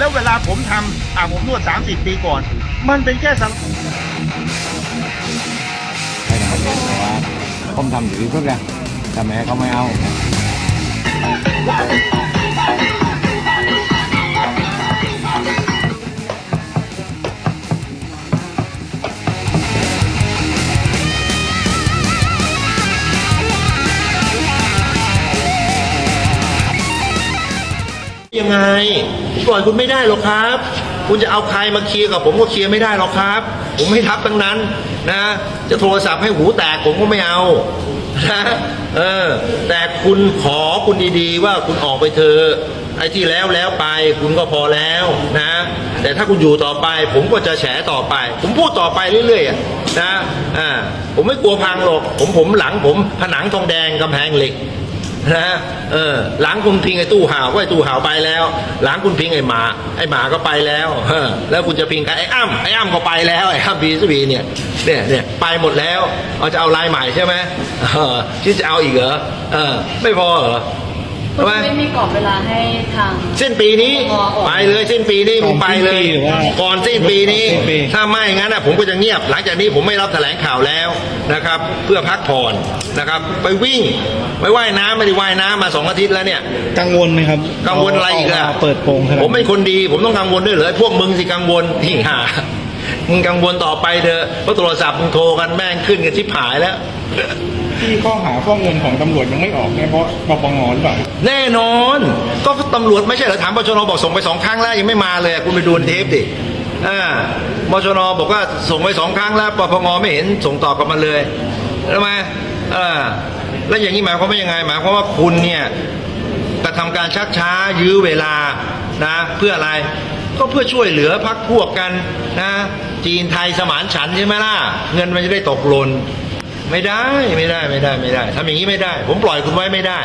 แล้วเวลาผมทำอ่าผมนวด 30 ปีก่อน มันเป็นแค่สังให้ทำเองแต่ว่าผมทำอยู่ที่สุดเลยแต่แม่เขาไม่เอา ไงผมปล่อยคุณไม่ได้หรอกครับ คุณจะเอาใครมาเคลียร์กับผมก็เคลียร์ไม่ได้หรอกครับ ผมไม่รับทั้งนั้นนะ จะโทรศัพท์ให้หูแตกผมก็ไม่เอานะเออแต่คุณขอคุณดีๆ ว่าคุณออกไปเถอะไอ้ที่แล้วแล้วไปคุณก็พอแล้วนะ แต่ถ้าคุณอยู่ต่อไป ผมก็จะแฉต่อไป ผมพูดต่อไปเรื่อยๆนะอ่าผมไม่กลัวพังหรอกผมผมหลังผมผนังทองแดงกำแพงเหล็ก นะเออหลังคุณพิงไอ้ตู้ห่าวก็ไอ้ตู้ห่าวไปแล้ว หลังคุณพิงไอ้หมา ไอ้หมาก็ไปแล้วเออแล้วคุณจะพิงใครไอ้อ้ำไอ้อ้ำก็ไปแล้วไอ้อ้ำบีสบีเนี่ยเนี่ยเนี่ยไปหมดแล้วเอาจะเอาลายใหม่ใช่ไหมเออที่จะเอาอีกเหรอเออไม่พอเหรอ ใช่ไหมไม่มีกรอบเวลาให้ทาง สิ้นปีนี้อ๋ออ๋อไปเลยสิ้นปีนี้ผมไปเลย ก่อนสิ้นปีหรือว่าก่อนสิ้นปีนี้ก่อนสิ้นปีถ้าไม่งั้นนะผมก็จะเงียบ หลังจากนี้ผมไม่รับแถลงข่าวแล้วนะครับ เพื่อพักผ่อนนะครับ ไปวิ่งไปว่ายน้ำไม่ได้ว่ายน้ำมาสองอาทิตย์แล้วเนี่ย กังวลไหมครับ กังวลอะไรอีกล่ะมาเปิดโปงขนาดผมเป็นคนดี ผมต้องกังวลด้วยเหรอไอ้พวกมึงสิกังวลที่หา มึงกังวลต่อไปเถอะเพราะโทรศัพท์มึงโทรกันแม่งขึ้นกันชิบหายแล้ว ที่ข้อหาข้อมูลของตำรวจยังไม่ออกเนี่ยเพราะปปงหรือเปล่าแน่นอน ก็ตำรวจไม่ใช่เหรอถามบชนบอกส่งไปสองครั้งแล้วยังไม่มาเลยคุณไปดูในเทปดิอ่าบชนบอกว่าส่งไปสองครั้งแล้วปปงไม่เห็นส่งตอบกลับมาเลยทำไมอ่าแล้วอย่างนี้หมายความว่ายังไงหมายความว่าคุณเนี่ยกระทำการชักช้ายื้อเวลานะเพื่ออะไร ก็เพื่อช่วยเหลือพักพวกกันนะจีนไทยสมานฉันใช่ไหมล่ะเงินมันจะได้ตกหล่นไม่ได้ไม่ได้ไม่ได้ไม่ได้ทำอย่างนี้ไม่ได้ ผมปล่อยคุณไว้ไม่ได้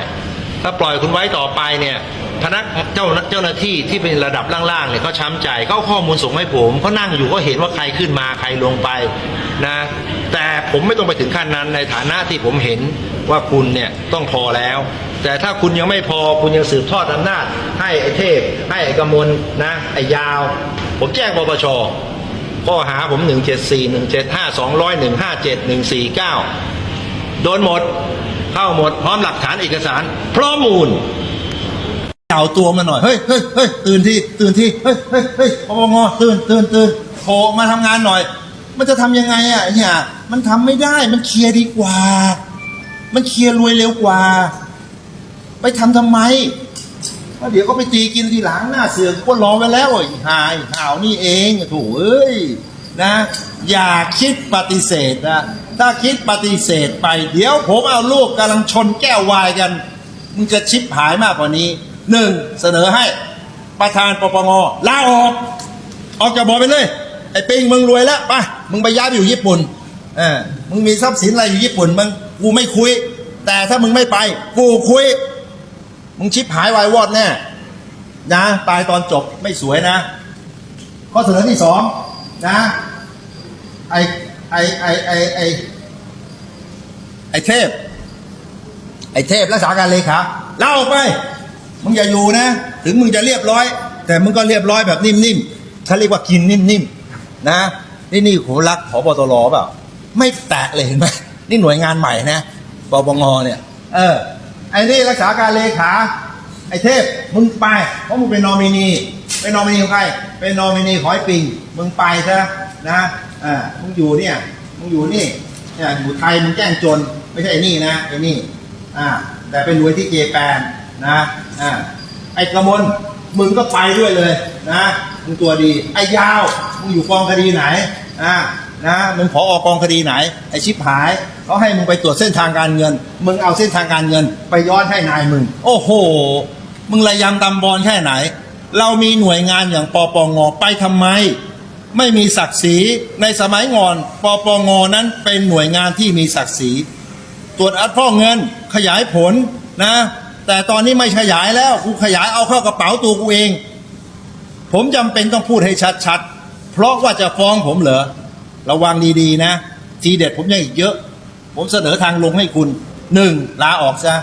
ถ้าปล่อยคุณไว้ต่อไปเนี่ยพนักเจ้าเจ้าหน้าที่ที่เป็นระดับล่างๆเนี่ยเขาช้ำใจเขาข้อมูลส่งให้ผมเขานั่งอยู่ก็เห็นว่าใครขึ้นมาใครลงไปนะแต่ผมไม่ต้องไปถึงขั้นนั้นในฐานะที่ผมเห็นว่าคุณเนี่ยต้องพอแล้ว แต่ถ้าคุณยังไม่พอคุณยังสืบทอดอำนาจ ให้ไอ้เทพ ให้ไอ้กมลนะไอ้ยาว ผมแจ้งปปชข้อหาผม 174 175 200 157 149 โดนหมด เข้าหมดพร้อมหลักฐานเอกสาร พร้อมมูลเอาตัวมาหน่อย เฮ้ยเฮ้ยเฮ้ยตื่นที่ตื่นที่เฮ้ยเฮ้ยเฮ้ยปปงตื่นตื่นตื่นโผล่มาทำงานหน่อย มันจะทำยังไงอะเนี่ยมันทำไม่ได้มันเคลียร์ดีกว่า มันเคลียร์รวยเร็วกว่า ไปทำทำไมแล้วเดี๋ยวก็ไปตีกินทีหลังหน้าเสือก็รอไว้แล้วไอ้หายข่าวนี่เองโถูเอ้ยนะ อย่าคิดปฏิเสธนะ ถ้าคิดปฏิเสธไป เดี๋ยวผมเอาลูกกำลังชนแก้ววายกัน มึงจะชิบหายมากกว่านี้หนึ่งเสนอให้ประธานปปงลาออก ออกจากบอไปเลย ไอ้ปิงมึงรวยแล้วไปมึงไปย้ายไปอยู่ญี่ปุ่นเออมึงมีทรัพย์สินอะไรอยู่ญี่ปุ่นมึงกูไม่คุย แต่ถ้ามึงไม่ไป กูคุย มึงชิบหายวายวอดแน่นะตายตอนจบไม่สวยนะ ข้อเสนอที่สองนะไอ ไอไอไอไอไอเทพ ไอเทพรักษาการเลขาเล่าออกไป มึงอย่าอยู่นะ ถึงมึงจะเรียบร้อย แต่มึงก็เรียบร้อยแบบนิ่มๆเขาเรียกว่ากินนิ่มๆนะ นี่นี่โหรักผบตรเปล่าไม่แตะเลยเห็นไหมนี่หน่วยงานใหม่นะปปงเนี่ย เออไอ้นี่รักษาการเลขา ไอ้เทพมึงไปเพราะมึงเป็นนอมินีเป็นนอมินีของใครเป็นนอมินีของไอ้ปิงมึงไปซะนะ อ่ามึงอยู่เนี่ยมึงอยู่นี่เนี่ยอยู่ไทยมึงแจ้งจน ไม่ใช่ไอ้นี่นะไอ้นี่อ่าแต่เป็นรวยที่เจแปนนะอ่าไอ้กระมลมึงก็ไปด้วยเลยนะมึงตัวดี ไอ้ยาวมึงอยู่กองคดีไหนอ่านะมึงขอออกกองคดีไหนไอ้ชิบหายเขาให้มึงไปตรวจเส้นทางการเงิน มึงเอาเส้นทางการเงิน ไปย้อนให้นายมึง โอ้โห มึงระยำตำบอลแค่ไหน เรามีหน่วยงานอย่างปปงไปทำไม ไม่มีศักดิ์ศรีในสมัยก่อนปปงนั้นเป็นหน่วยงานที่มีศักดิ์ศรีตรวจอัดฟอกเงินขยายผลนะ แต่ตอนนี้ไม่ขยายแล้วกูขยายเอาเข้ากระเป๋าตัวกูเอง ผมจำเป็นต้องพูดให้ชัดๆ เพราะว่าจะฟ้องผมเหรอระวังดีๆนะ ทีเด็ดผมยังอีกเยอะ ผมเสนอทางลงให้คุณหนึ่งลาออกซะ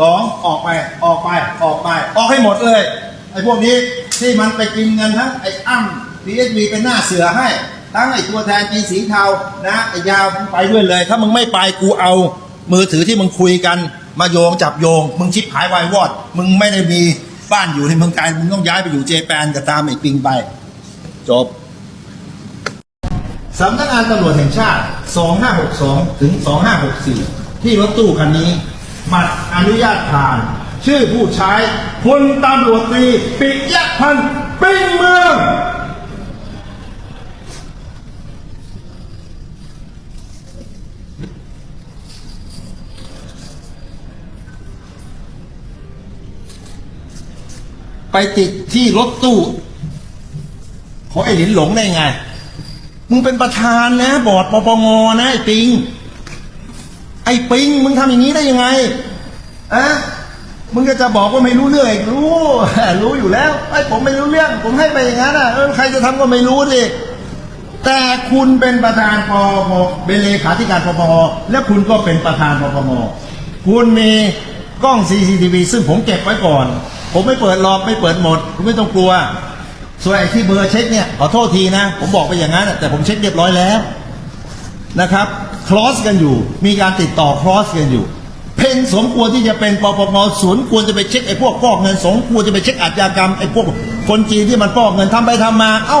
สองออกไปออกไปออกไป ออกให้หมดเลยไอ้พวกนี้ที่มันไปกินเงินทั้งไอ้อ้ำ พีเอสบีเป็นหน้าเสือให้ ทั้งไอ้ตัวแทนจีนสีเทานะไอ้ยาวมึงไปด้วยเลย ถ้ามึงไม่ไปกูเอา มือถือที่มึงคุยกัน มาโยงจับโยง มึงชิบหายวายวอด มึงไม่ได้มีบ้านอยู่ในเมืองไทยมึงต้องย้ายไปอยู่เจแปนกับตามไอ้ปิงไปจบสำนักงานตำรวจแห่งชาติ 2562 ถึง 2564 ที่รถตู้คันนี้บัตรอนุญาตผ่าน ชื่อผู้ใช้พลตำรวจตรีปิยะพันธ์ปิ้งเมือง ติดที่รถตู้ ของไอ้หลินหลงได้ไง มึงเป็นประธานนะ บอร์ดปปงนะไอ้ปิง ไอ้ปิง มึงทำอย่างนี้ได้ยังไงอะมึงก็จะบอกว่าไม่รู้เรื่องอีกรู้ รู้อยู่แล้วไอ้ผมไม่รู้เรื่อง ผมให้ไปอย่างนั้นอะเออใครจะทำก็ไม่รู้ดิแต่คุณเป็นประธานปปเป็นเลขาธิการปปงและคุณก็เป็นประธานปปงคุณมีกล้อง CCTV ซึ่งผมเก็บไว้ก่อน ผมไม่เปิดหรอกไม่เปิดหมดคุณไม่ต้องกลัว ส่วนไอ้ที่เบอร์เช็คเนี่ยขอโทษทีนะ ผมบอกไปอย่างนั้นแต่ผมเช็คเรียบร้อยแล้วนะครับคลอสกันอยู่ มีการติดต่อคลอสกันอยู่ เพนสมควรที่จะเป็นปปงศูนย์ควรจะไปเช็คไอ้พวกฟอกเงินสมควรจะไปเช็คอาชญากรรมไอ้พวกคนจีนที่มันฟอกเงินทำไปทำมา เอ้า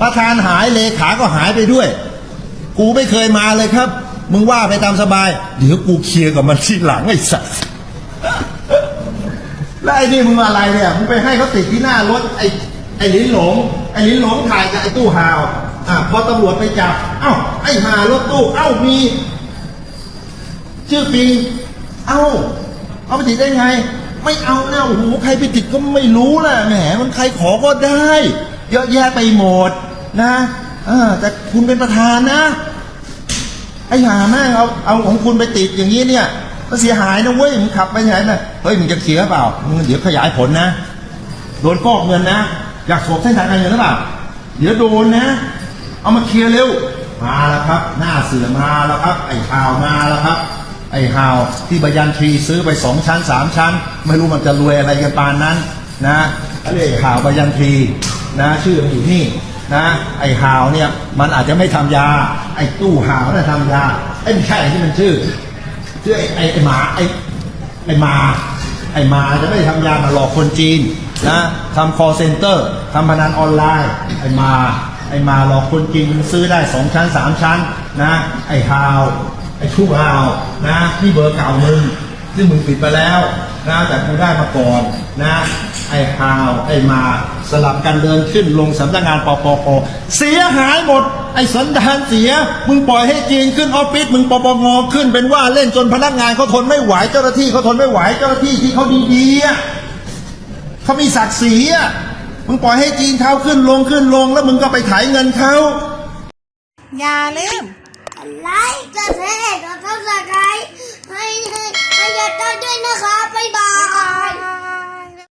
ประธานหายเลขาก็หายไปด้วย กูไม่เคยมาเลยครับ มึงว่าไปตามสบาย เดี๋ยวกูเคลียร์กับมันทีหลังไอ้สัส แล้วไอ้นี่มึงอะไรเนี่ยมึงไปให้เขาติดที่หน้ารถไอ้ไอ้ลิ้นหลงไอ้ลิ้นหลงถ่ายกับไอ้ตู้หาวอะพอตำรวจไปจับ เอ้าไอ้หารถตู้ เอ้ามี ชื่อปีเอ้า เอาไปติดได้ไง ไม่เอานะโอ้โหใครไปติดก็ไม่รู้แหละแหมมันใครขอก็ได้ เยอะแยะไปหมดนะเออแต่คุณเป็นประธานนะ ไอ้หาแม่งเอาเอาของคุณไปติดอย่างนี้เนี่ย ก็เสียหายนะเว้ยมึงขับไปไหนน่ะเฮ้ยมึงจะเคลียร์เปล่ามึงเดี๋ยวขยายผลนะโดนฟอกเงินนะ อยากสวมเส้นทางการเงินหรือเปล่าเดี๋ยวโดนนะ เอามาเคลียร์เร็วมาแล้วครับ หน้าเสือมาแล้วครับ ไอ้ข่าวมาแล้วครับ ไอ้ข่าวที่บยันทรีซื้อไปสองชั้นสามชั้น ไม่รู้มันจะรวยอะไรกันปานนั้นนะเรียกข่าวบยันทรีนะชื่อมันอยู่นี่นะไอ้หาวเนี่ยมันอาจจะไม่ทำยา ไอ้ตู้หาวน่ะทำยาไอ้ไม่ใช่ที่มันชื่อ ชื่อไอ้ไอ้ไอ้หมาไอ้ไอ้มา ไอ้มาจะไม่ทำยามาหลอกคนจีนนะทำ call center ทำพนันออนไลน์ ไอ้มา ไอ้มาหลอกคนจีนซื้อได้สองชั้นสามชั้นนะไอ้ฮาวไอ้ชู้ฮาวนะนี่เบอร์เก่ามึงซึ่งมึงปิดไปแล้ว นะแต่กูได้มาก่อนนะไอ้ฮาวไอ้มาสลับกันเดินขึ้นลงสำนักงานปปปเสียหายหมด ไอ้สันดานเสีย มึงปล่อยให้จีนขึ้นออฟฟิศมึงปปงขึ้นเป็นว่าเล่นจนพนักงานเขาทนไม่ไหวเจ้าหน้าที่เขาทนไม่ไหวเจ้าหน้าที่ที่เขาดีๆอะเขามีศักดิ์ศรีอะมึงปล่อยให้จีนเขาขึ้นลงขึ้นลง แล้วมึงก็ไปไถเงินเขาอย่าลืมไลค์กดแชร์กดซับสไครต์ให้ ให้ให้ยอดด้วยนะคะบ๊ายบาย